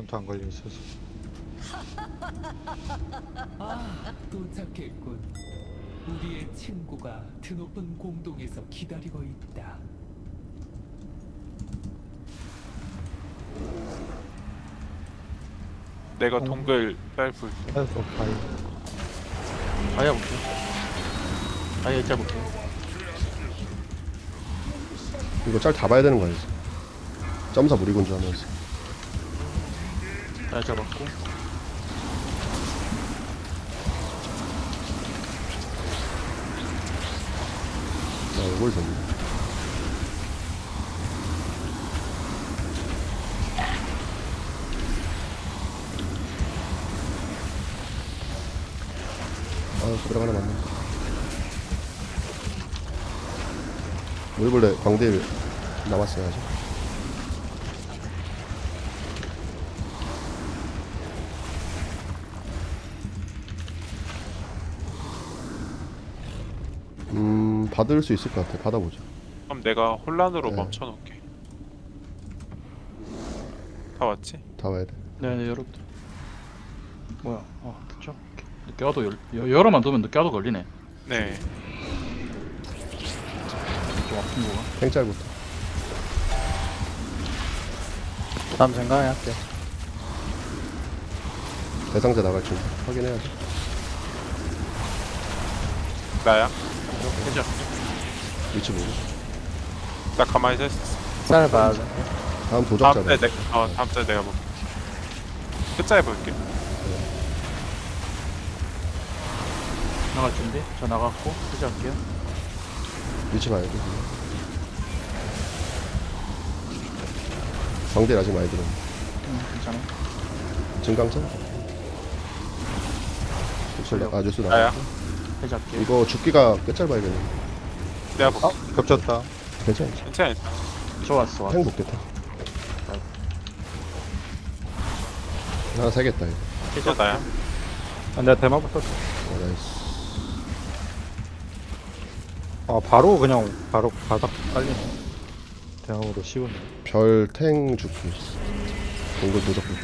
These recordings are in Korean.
전투 안 걸려 있어서. 아, 도착했군. 우리의 친구가 드높은 공동에서 기다리고 있다. 내가 동글 빨불 아이고, 바이. 다이아 볼게. 다이아 일자 볼게. 이거 짤 다 봐야 되는 거 아니지? 점사 무리군주 하면서 다이아 잡았고. 나 이걸 줬네. 아 소리가 하나 맞네. 우리 벌레 광대일 남았어야지 음 받을 수 있을 것 같아 받아보자 그럼 내가 혼란으로 네. 멈춰놓을게 다 왔지? 다 와야 돼 네네 열어. 뭐야? 아 됐죠? 늦게 와도 열 여- 열어만 두면 늦게 와도 걸리네. 네 좀 아픈 거가. 팽짤부터 다음 생각해 할게. 대상자 나갈 준비 확인해야지 나야? 해자. 위치 보고 나 가만히 서 있었어. 쌀 돼. 다음 다음 도적자다 때 내가 어 다음 때 내가 볼게 끝자에 볼게. 나갈 준비. 저 나갔고 해제할게요. 위치 봐야 돼 광대 아직 많이 들어. 음 괜찮아. 증강차? 목소리 아 뉴스 해제할게요. 이거 죽기가 끝잘 봐야겠네 내가 아, 겹쳤다. 괜찮아 괜찮아. 좋았어. 왔어. 행복겠다 하나 사겠다 이거 또 나야 아, 내가 대마부터. 어, 나이스 아, 바로 그냥, 바로 바닥 깔리네. 대마보다 쉬우네. 별탱 죽기 동굴 도적부터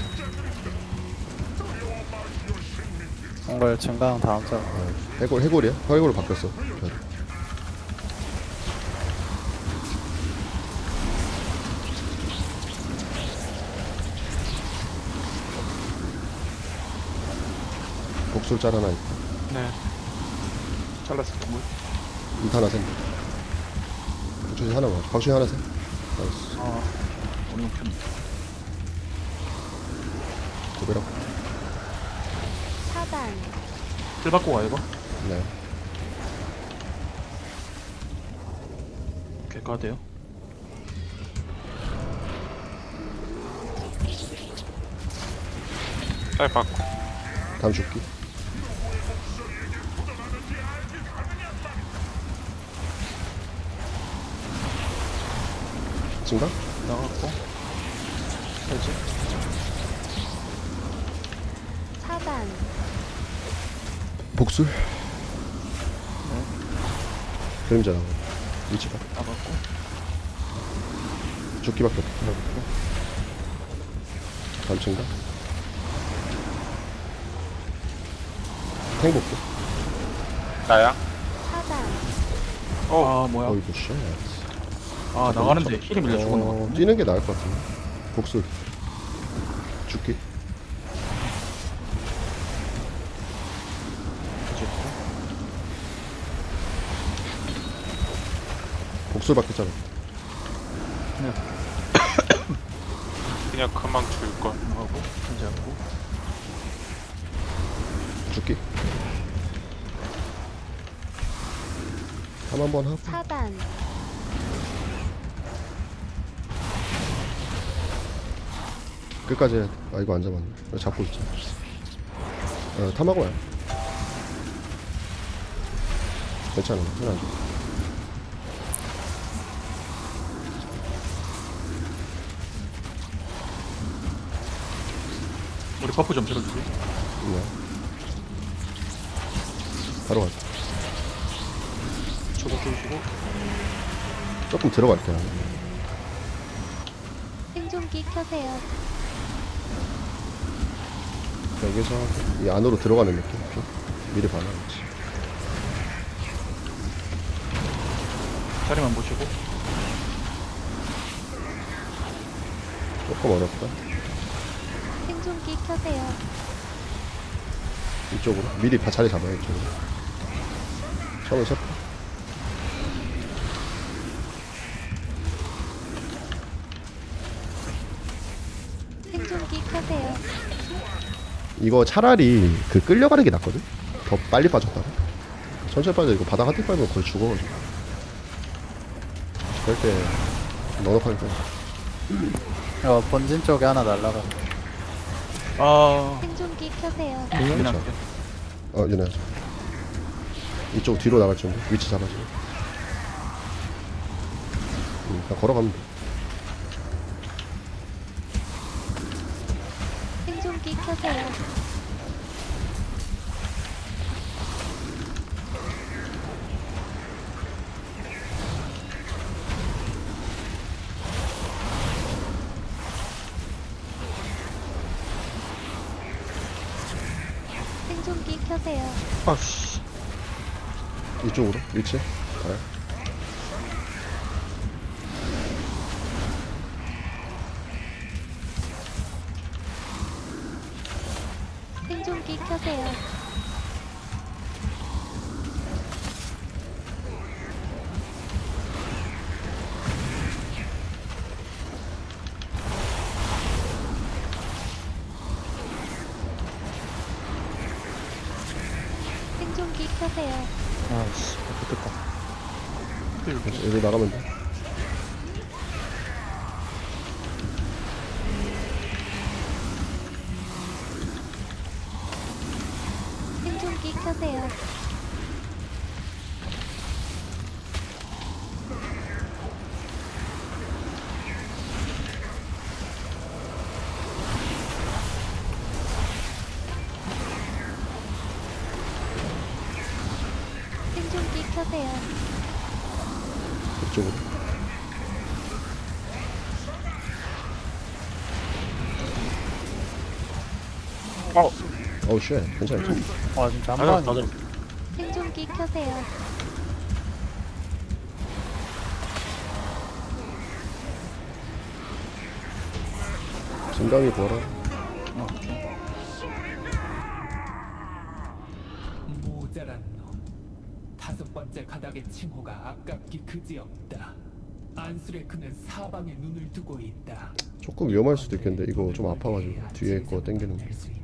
정글 증강 다음 짤. 어, 해골 해골이야? 해골로 바뀌었어 별. 복술짤 하나 있고 네 잘랐어. 뭐? 이 하나 센 박준이 하나 봐 박준이 하나 센 나이스 아 오늘 편. 고배랑 차단, 킬 받고 가 이거. 네 오케이 가돼요. 빨리 받고 다음 죽기 증강? 나갔고. 해제. 차단, 복술? 그림자 나와 위치가? 나갔고. 죽기밖에 없다 다음 증강 행복도 나야? 차단, 아 뭐야? 어이구 쉣 아 나가는데 힐이 밀려 죽은 거. 어, 뛰는 게 나을 것 같은데? 복술 죽기. 해제했고. 복술 바뀌었잖아. 그냥 그만 줄걸. 나가고 해제하고. 죽기. 함 한번 하고 차단, 끝까지 해야 돼. 아 이거 안 잡았네 이거 잡고 있자 어 탐하고 와요 괜찮아 손안 돼. 우리 버프 좀 들어주지. 네. 바로 가자 초보 쏘시고. 조금 들어갈게 나는. 생존기 켜세요. 여기서 이 안으로 들어가는 느낌? 좀 미리 봐놔야지 자리만 보시고. 조금 어렵다. 생존기 켜세요. 이쪽으로? 미리 바- 자리 잡아요 이쪽으로. 처음에 첫 생존기 켜세요. 이거 차라리 그 끌려가는 게 낫거든? 더 빨리 빠졌다가 천천히 빠져. 이거 바닥 한대 빠지면 거의 죽어가지고. 그럴 때 넉넉하게 빠져 이거 본진 쪽에 하나 날라가. 아. 생존기 켜세요. 그냥 그렇죠. 어 윤아 이쪽 뒤로 나갈 준비 위치 잡아줘 음, 그냥 걸어가면 돼 생존기 켜세요. 생존기 켜세요. 아씨 이쪽으로? 위치? 가요 생존기 켜세요. 생존기 켜세요. 이쪽으로 어. 어우 쉣 괜찮아 괜찮아 와 진짜 한 맞아. 맞아 생존기 켜세요. 진강이 뭐라 칭호가 아깝기 그지없다. 안수레크는 사방에 눈을 두고 있다. 조금 위험할 수도 있겠는데 이거 좀 아파가지고 뒤에 거 땡기는 거 있지.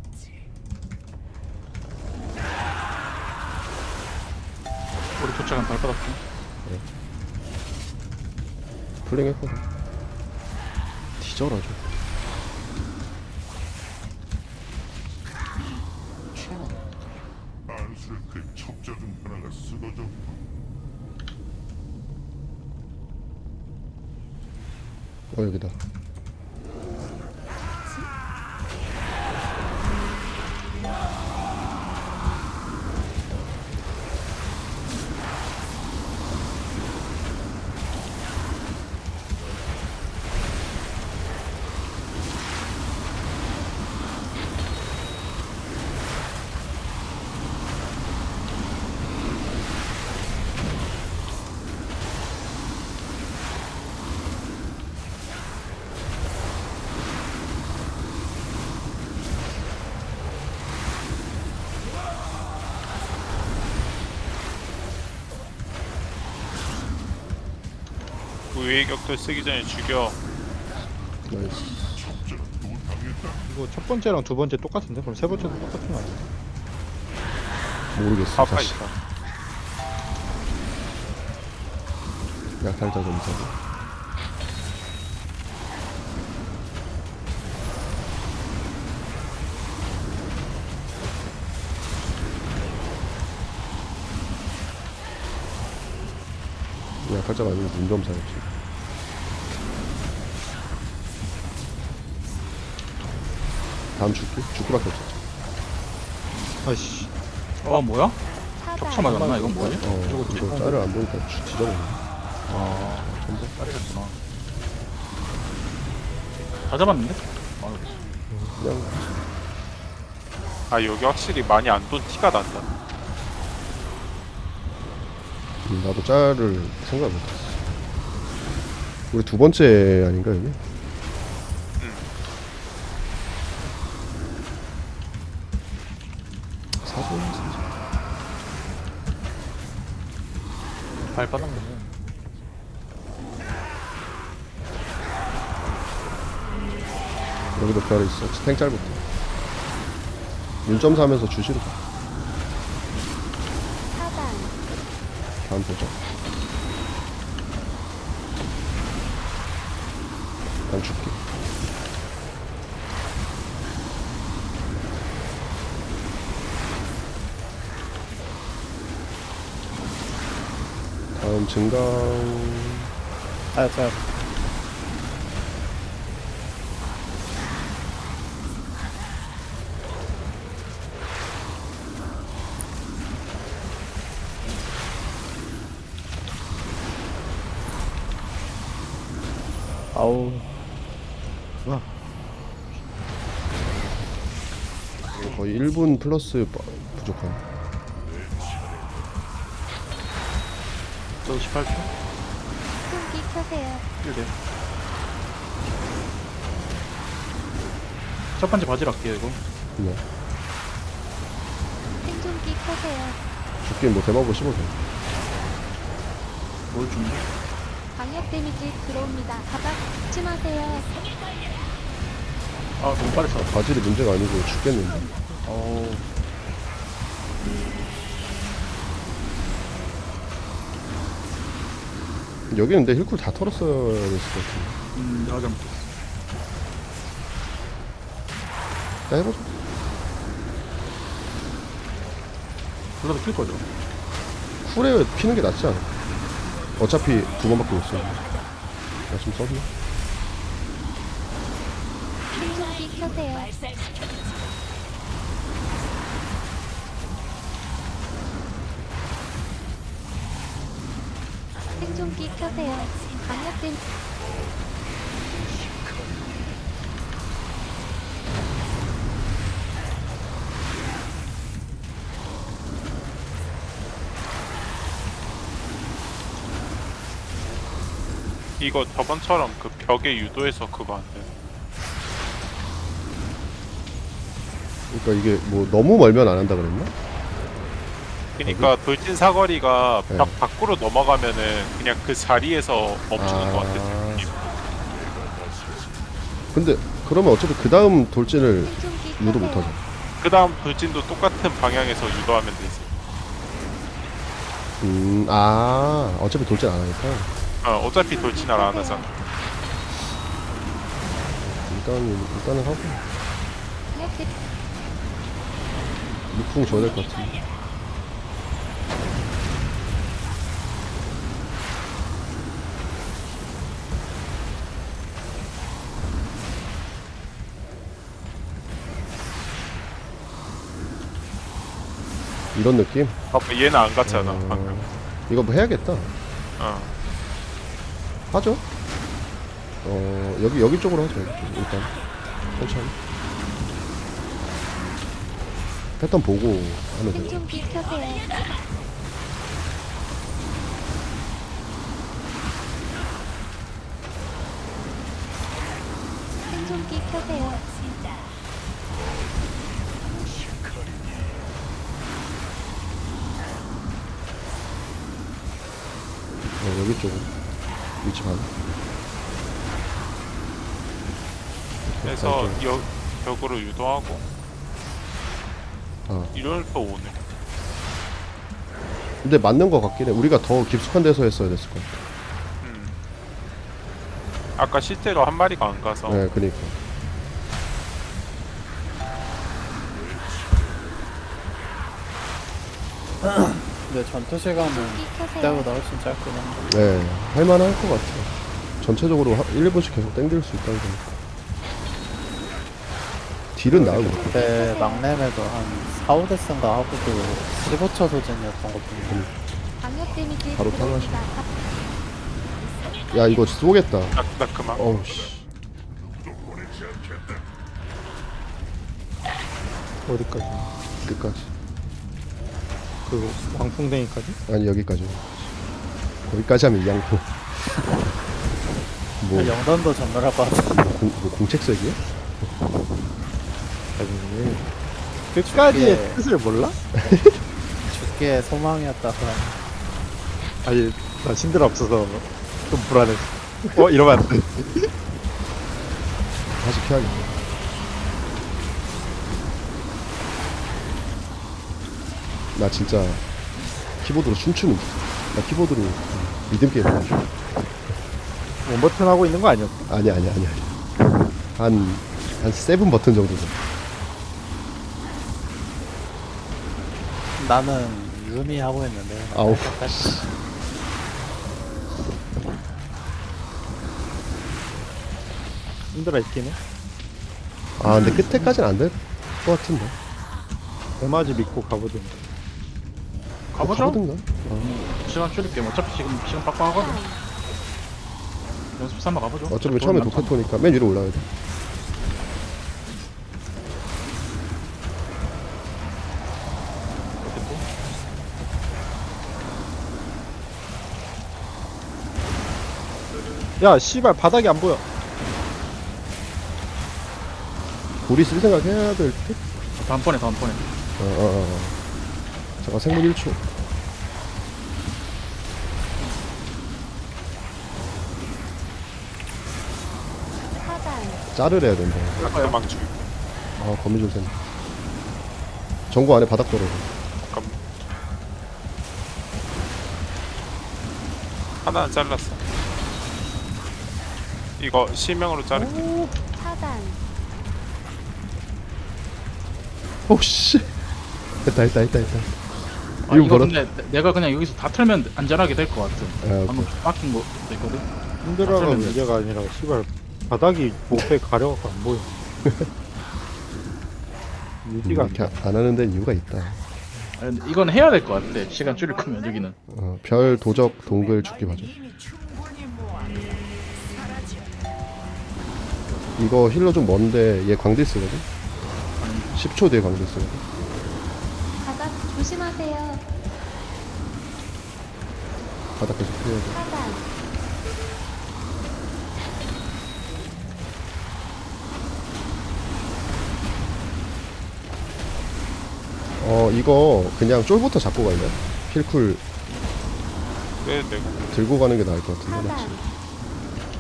우리 도착한 발바닥 좀 플링 했거든 뒤져라 좀 안수의 첩자 중 하나가 쓰러져 어 여기다 우회의 격돌 쓰기 전에 죽여. 나이스 이거 첫 번째랑 두 번째 똑같은데? 그럼 세 번째도 똑같은 거 아니야? 모르겠어 다시 있어 약탈자 점사고 약탈자가 아니고 문점사였지 다음 죽기? 죽기밖에 없었지 아씨 어 뭐야? 격차 맞았나? 이건 뭐지? 어 이거 짤을 안 보니까 죽- 뒤져버리네 아 전부 딸이랬구나 다 잡았는데? 아, 그냥 아 여기 확실히 많이 안 돈 티가 난다 음, 나도 짤을 생각 못했어. 우리 두 번째 아닌가 여기? 사진 사진. 발바닥 먹네. 여기도 별 있어. 탱 짤부터. 윤점 사면서 주시로 가. 차단. 다음. 난 줄게. 다음 증강 아제 아우 거의 1분 플러스 빠- 부족한. 저도 18초. 생존기 켜세요. 1대. 첫 번째 바지를 할게요 이거. 네. 생존기 켜세요. 죽긴 뭐 대마보 15도. 뭘 준비? 방역 데미지 들어옵니다. 바닥 조심하세요. 아 너무 빨리 써. 바질이 문제가 아니고 죽겠는데. 어우. 여기는 근데 힐쿨 다 털었어야 됐을 것 같은데. 음 내가 잘못. 나 해보자. 불러도 킬 거죠. 쿨에 피는 게 낫지 않아? 어차피 두 번밖에 못 써. 나 지금 썼나? 생존기 켜세요. 생존기 켜세요. 데 이거 저번처럼 그 벽에 유도해서 그거 안 돼. 그러니까 이게 뭐 너무 멀면 안 한다 그랬나? 그러니까 돌진 사거리가 네. 벽 밖으로 넘어가면은 그냥 그 자리에서 멈추는 것 같아. 아. 근데 그러면 어차피 그 다음 돌진을 유도. 못하죠. 그 다음 돌진도 똑같은 방향에서 유도하면 되지. 음, 아, 어차피 돌진 안 하니까. 어, 어차피 안 하잖아. 일단, 일단은 하고. 육풍 줘야 될 것 같은데. 이런 느낌? 봐봐, 얘는 안 갔잖아, 어, 방금. 이거 뭐 해야겠다. 어. 하죠. 어 여기 여기 쪽으로 하죠. 여기 쪽 일단 천천히. 패턴 보고 하면 돼요. 생존기 켜세요. 생존기 켜세요. 어, 여기 쪽으로 위치 반. 그래서 이렇게. 여, 벽으로 유도하고 아 이럴 또 오네. 근데 맞는 것 같긴 해. 우리가 더 깊숙한 데서 했어야 됐을 것 같아. 음. 아까 실제로 한 마리가 안 가서 네, 그니까. 근데 전투 시간은. 그때보다 훨씬 짧긴 한데 네, 할만할 것 같아. 전체적으로 하- 1, 2분씩 계속 땡길 수 있다는 거니까. 딜은 나을 것 같아. 그때 막내매도 한 4, 5대스인가 하고도 15초 소진이었던 것 같은데 방역 데미지 바로 들어옵니다. 야, 이거 쏘겠다. 그만. 어우, 씨. 어디까지? 끝까지. 그 왕풍뎅이까지? 아니 여기까지. 거기까지 하면 이양포. 뭐, 영단도 전멸할 것 같아. 공, 뭐 공책색이야? 아니 끝까지의 예. 뜻을 몰라? 죽기에 소망이었다. 그럼. 아니 나 신들 없어서 좀 불안해. 어 이러면 안 돼. 다시 피하겠다. 나 진짜 키보드로 춤추는 나 키보드로 리듬 게임. 원버튼 하고 있는 거 아니었어? 아니 아니 아니 아니 한한 세븐 버튼 정도 돼. 나는 유미 하고 있는데. 아우. 힘들어 해. 아 근데 끝에까지는 안 될 것 같은데. 대마지 믿고 가보든가. 가보죠. 가보든가. 시간 줄일게. 어차피 지금 시간 빡빡하거든. 연습 삼아 가보죠. 어차피 처음에 돈 많잖아. 도카토니까 맨 위로 올라가야 돼. 야 씨발 바닥이 안 보여. 고리 쓸 생각 해야 될 듯. 다음번에 다음번에. 어, 어, 어. 어. 잠깐 생문 1초. 차단. 짤을 해야 된다. 도망치. 아 거미줄 샌. 전구 안에 바닥 떨어져. 잠깐. 하나는 잘랐어. 이거 실명으로 자를게. 차단. 오씨. 됐다 됐다 됐다 됐다. 아, 이거 이거 걸어- 근데 내- 내가 그냥 여기서 다 털면 안전하게 될 것 같아. 아, 방금 좀 막힌 거 있거든. 힘들어가 문제가 아니라 씨발 바닥이 목에 가려갖고 안 보여. 유지가 안 이렇게 돼. 안 하는 데는 이유가 있다. 근데 이건 해야 될 것 같아. 시간 줄일 거면 여기는. 어, 별 도적 동글 죽기 봐줘. 이거 힐러 좀 먼데 얘 광대 쓰거든. 10초 뒤에 광대 쓰거든. 바닥 조심하세요. 바닥 계속 피해야 돼. 차단. 어 이거 그냥 쫄부터 잡고 갈래? 힐쿨 왜 내가 들고 가는 게 나을 것 같은데 차단. 맞지?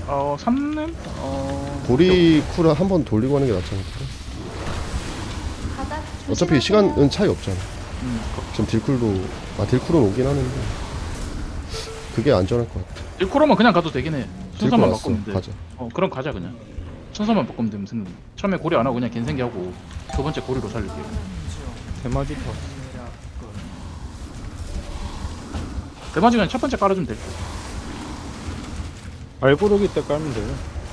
어, 3렘? 어. 보리 쿨을 한 번 돌리고 하는 게 낫지 않을까? 바닥 조심하세요. 어차피 시간은 차이 없잖아. 음. 지금 딜쿨도 아 딜쿨은 오긴 하는데 그게 안전할 것 같아. 딜코로만 그냥 가도 되긴 해. 순서만. 바꾸면 돼. 가자. 어, 그럼 가자 그냥. 순서만 바꾸면 되면 생각. 처음에 고리 안 하고 그냥 갠생기 하고 두 번째 고리로 살릴게. 대마지 더. 대마지 그냥 첫 번째 깔아주면 될 듯. 알고르기 때 깔면 돼.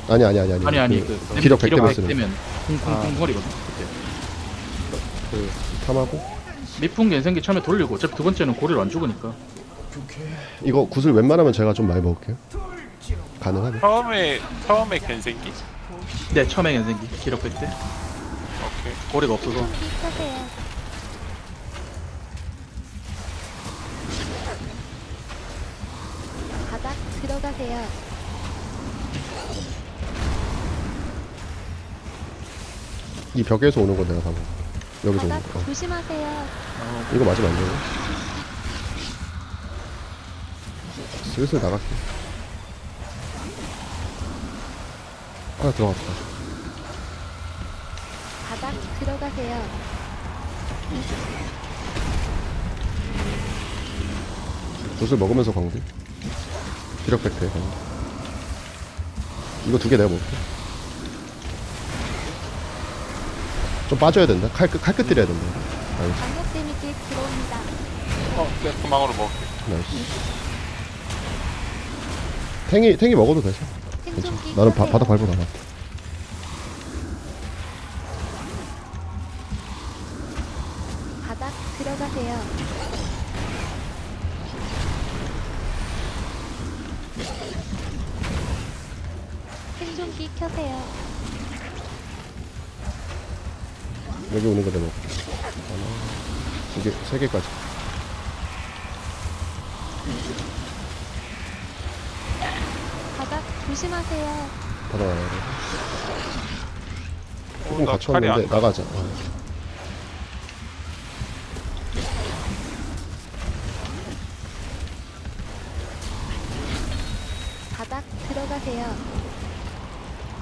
아니 아니 아니 아니. 아니 아니 그그 기력 100 되면 쓰는 되면 쿵쿵쿵 거리거든. 그때. 그 탐하고 미풍 갠생기 처음에 돌리고 어차피 두 번째는 고리로 안 죽으니까. 이거 구슬 웬만하면 제가 좀 많이 먹을게요. 가능하네. 처음에 처음에 갠생기? 네 처음에 갠생기 기력 100대 오케이. 고리가 없어서. 바닥 들어가세요. 이 벽에서 오는 거 내가 다 먹어. 여기서 오는 바닥 거. 어. 조심하세요. 이거 맞으면 안되 네. 슬슬 나갈게. 하나 들어갔다. 바닥 들어가세요. 구슬 먹으면서 광대. 기력 100대 광대. 이거 두 개 내가 먹을게. 좀 빠져야 된다. 칼끝 칼끝 때려야 된다. 알겠어. 강력 데미지 들어옵니다. 어, 소망으로 먹을게. 나이스. 탱이 탱이 먹어도 되죠. 괜찮아. 생존기 나는 바, 켜세요. 바닥 밟고 나갔다. 바닥 들어가세요. 생존기 켜세요. 여기 오는 거 내가 먹을게. 하나, 두 개, 세 개까지. 바닥 조심하세요. 받아와요. 어, 조금 나 칼이 갇혔는데 안 나가자. 어. 바닥 들어가세요.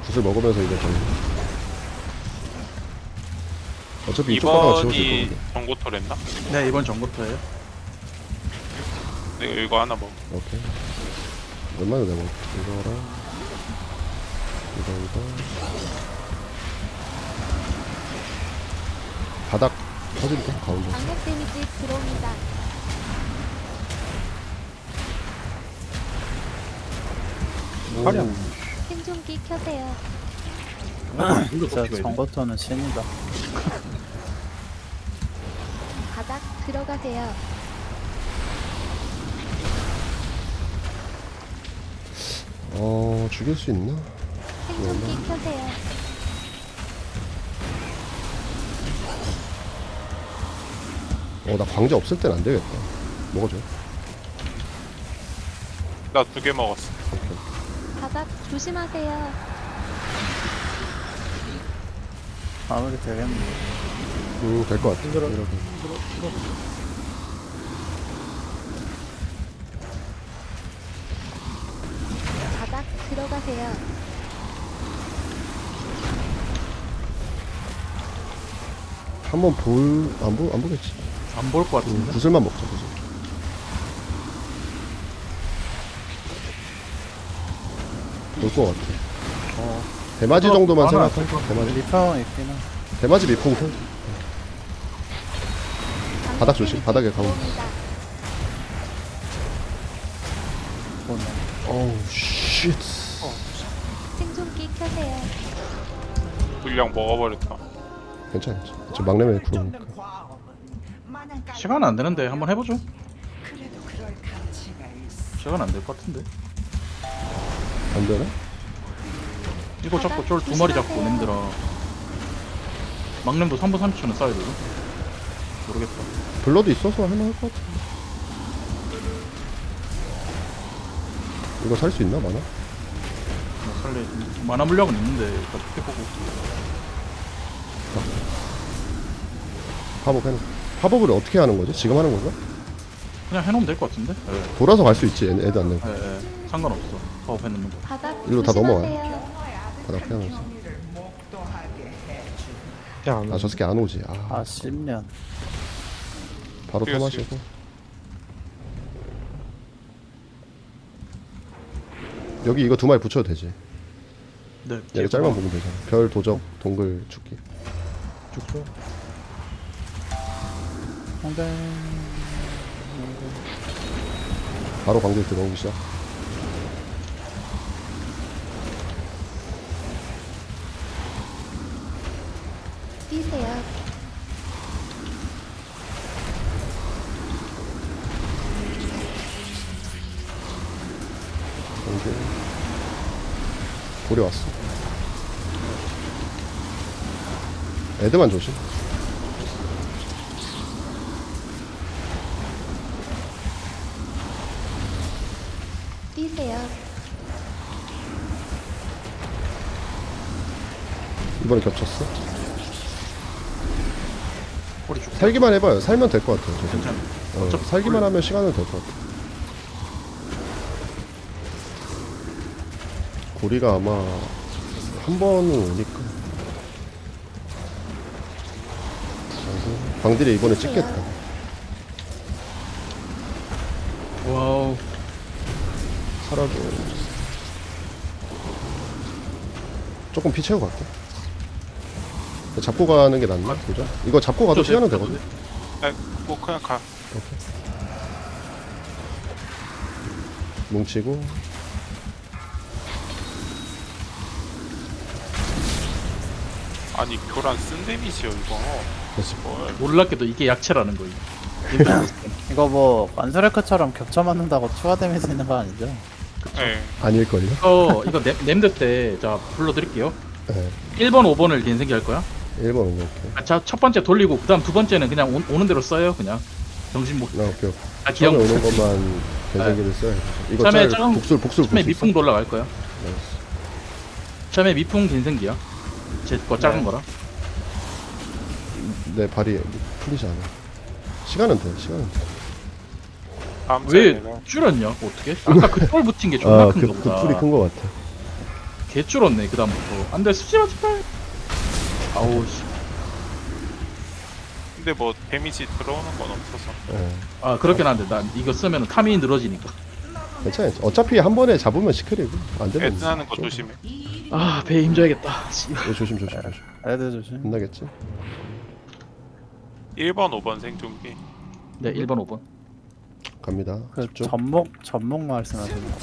굿을 먹으면서 이제 좀. 어차피 이쪽 가다가 지워질 건데. 정고토랬나? 네 이번 전부터예요. 내가 이거 하나 먹. 오케이. 얼마나 내가 이거랑 이거 이거 바닥 터질게 가운데. 강력 데미지 들어옵니다. 안 생존기 켜세요. 진짜 정거토는 신이다. 바닥 들어가세요. 어 죽일 수 있나? 생존기 켜세요. 어 나 광재 없을 땐 안 되겠다. 먹어줘. 나 두 개 먹었어. 바닥 조심하세요. 마무리 되겠네. 음 될 것 같아. 이러고. 바닥 들어가세요. 한번 볼 안 보, 안 보겠지. 안 볼것 같은데. 구슬만 먹자 구슬. 볼것 같아. 어. 대마지 정도만 생각할게. 그거. 대마지. 리평 있긴 해. 대마지 미풍 펴. 강력 바닥 조심, 바닥에. 보네. 어우 쉣. 생존기 켜세요. 분량 먹어버렸다. 괜찮아. 괜찮아. 저 막내면 구르니까. 시간 안 되는데 한번 해보죠. 시간 안 될 것 같은데. 안 되나? 이거 잡고 쫄 두 마리 잡고 냄들어. 막nem도 3분 30초는 쌓여야 되고. 모르겠다. 블러드 있어서 할만할 것 같아. 이거 살 수 있나 많아? 뭐 살래 만화 물량은 있는데 일단 해보고. 파복 해놓. 파복을 어떻게 하는 거지? 지금 하는 건가? 그냥 해놓으면 될 것 같은데. 예, 돌아서 갈 수 있지. 애- 애도 안 내고. 예, 예. 상관없어. 파업 해놓는 거. 바닥 일로 다 조심하세요. 바닥 피하면서. 그냥 아저 새끼 안 오지. 아 아 10년. 바로 뛰었어요. 토마시고. 여기 이거 두 마리 붙여도 되지. 네. 여기 짤만 보면 되잖아. 별 도적 동글 죽기. 죽죠. 바로 광대 들어오기 시작. 뛰세요. 광대. 고리 왔어. 애드만 조심. 뛰세요. 이번에 겹쳤어. 꼬리 쭉. 살기만 해봐요. 살면 될 것 같아요. 저 새끼. 괜찮아. 어, 어차피 살기만 골- 하면 시간은 될 것 같아. 고리가 아마 한 번은 오니까. 아이고, 광딜이 이번에 찍겠다. 와우. 살아도 조금 피 채우고 갈게. 잡고 가는 게 낫나? 그죠? 이거 잡고 가도 저 시간은 제- 되거든. 아, 뭐 그냥 가. 뭉치고 아니 교란 쓴 데미지요 이거. 됐어. 뭘? 놀랍게도 이게 약체라는 거예요. 이거 뭐 완스레크처럼 겹쳐 맞는다고 추가 데미지 있는 거 아니죠? 예. 아닐걸요? 이거 이거 냄, 냄드 때자 불러드릴게요. 네. 1번, 5번을 겐생기 할 거야. 1번 오고 오케이. 아, 자, 첫 번째 돌리고 그다음 두 번째는 그냥 오, 오는 대로 써요. 그냥 정신 못. 나 오케이. 아, 기억 처음에 못. 오는 것만 개생기를 써야 돼. 이거 처음에 짤 짱- 복술 복술 처음에 복술 미풍 돌아갈 거야. 나이스. 처음에 미풍 긴생기야. 제거 작은 거라. 내 발이 풀리지 않아. 시간은 돼. 시간은 돼. 다음 왜 줄였냐? 어떻게? 아까 그돌 붙인 게 존나 아, 큰 그, 거보다. 그 풀이 큰 거 같아. 개 줄었네 그다음부터. 안돼 수지마 제발. 아우 씨. 근데 뭐 데미지 들어오는 건 없어서 예. 아 그렇긴 한데 난 이거 쓰면 타민이 늘어지니까. 괜찮아. 어차피 한 번에 잡으면 시크리고 안 되면 애드하는 거 좀- 조심해 아 배에 힘줘야겠다. 씨발. 예, 조심 조심 조심. 애들 조심. 끝나겠지? 1번 5번 생존기 네 1번 5번. 갑니다. 그 집중. 전목 전목 말씀하시는 거.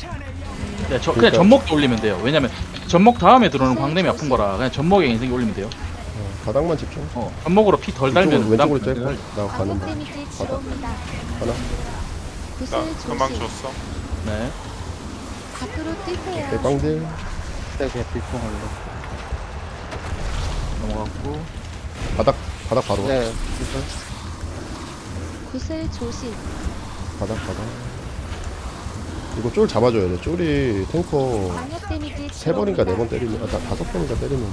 네, 저, 그냥 그러니까- 전목도 올리면 돼요. 왜냐면 전목 다음에 들어오는 광냄이 아픈 거라 그냥 전목에 인생이 올리면 돼요. 어, 바닥만 집중. 어 전목으로 피덜 달면 왼쪽으로 쬐고 나 가는 방역. 데미지 바닥 들어옵니다. 하나. 구슬 나 금방 조심. 줬어 네. 밖으로 뛰세요. 대빵들. 세게 비풍 올려. 넘어갔고 바닥 바닥 바로. 와. 네. 구슬. 구슬 조심. 바닥 바닥. 이거 쫄 잡아줘야 돼. 쫄이 탱커 데미지 세 번인가 네 번. 때리면 아, 다, 다섯 번인가 때리면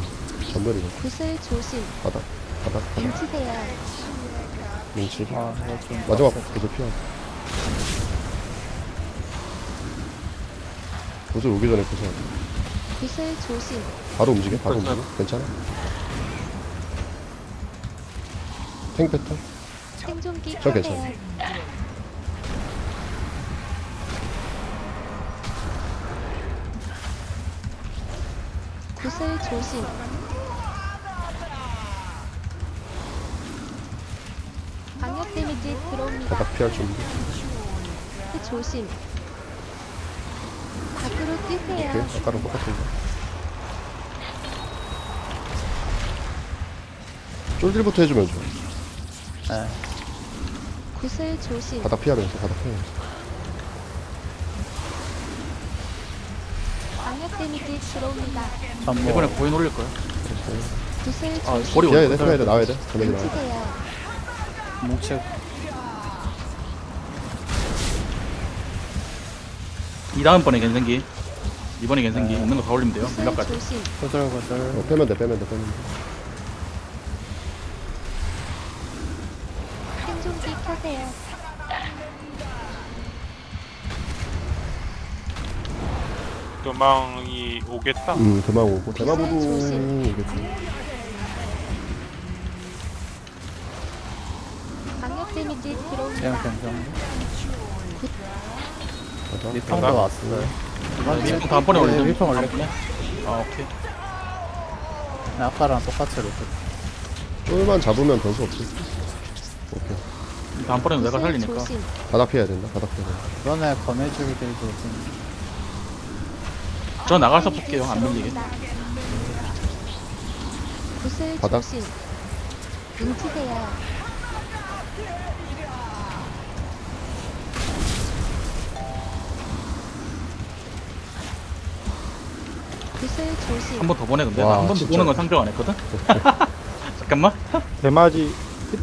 전멸이거 구슬 조심. 바닥 바닥 바닥 뭉치세요. 민치. 아 좀. 마지막 구슬 피하고. 구슬 오기 전에 구슬. 구슬 조심. 바로 움직여. 바로 움직여. 괜찮아. 탱 패턴. 생존기 저. 괜찮아요. 구슬 조심. 방역 데미지 들어옵니다. 바닥 피할 준비. 구슬 조심. 밖으로 뛰세요. 오케이. 아까랑 똑같은 거. 쫄딜부터 해주면 좋아. 네. 구슬 조심. 바닥 피하면서 바닥 피하면서. 방역 데미지 들어옵니다. 이번에 고인 올릴 거야. 구슬 아, 조심. 머리 피해야. 돼. 피해야 돼. 나와야 돼. 나와. 뭉치세요. 뭉치. 2 다음 번에 갠생기. 이번에 갠생기 있는 거 다 올리면 돼요. 구슬 밀락까지. 조심. 구슬. 어, 빼면 돼. 빼면 돼. 빼면 돼. 생존기 켜세요. 금방이 오겠다 음, 오고. 대마보도. 오겠지. 방역 데미지 들어옵니다. 괜찮네. 미풍도 바닥. 왔어요. 이번 미풍 다음번에 네, 올리면 미풍 올릴게. 아 오케이. 네, 아까랑 똑같이 로드. 쫄만 잡으면 변수 없지. 오케이. 다음번에는 내가 살리니까. 조심. 바닥 피해야 된다. 바닥 피해야 된다. 이번에 검해주기들도 좀. 저 나가서 볼게요. 안 밀리게. 구슬 바닥. 조심. 뭉치세요. 구슬 조심. 한 번 더 보내 근데 와, 한번 더 진짜. 보는 건 상정 안 했거든. 잠깐만. 대마지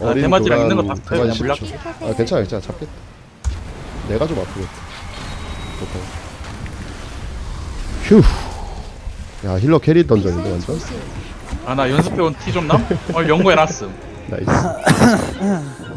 아, 대마지랑 있는 거다 써요, 그냥 대마지 물약. 10초. 아, 괜찮아. 괜찮아. 잡겠다. 내가 좀 아프겠다. 좋다. 휴. 야, 힐러 캐리 던전인데 완전. 조심. 아나 연습해온 티 좀 남? 오늘 연구해놨음. 나이스.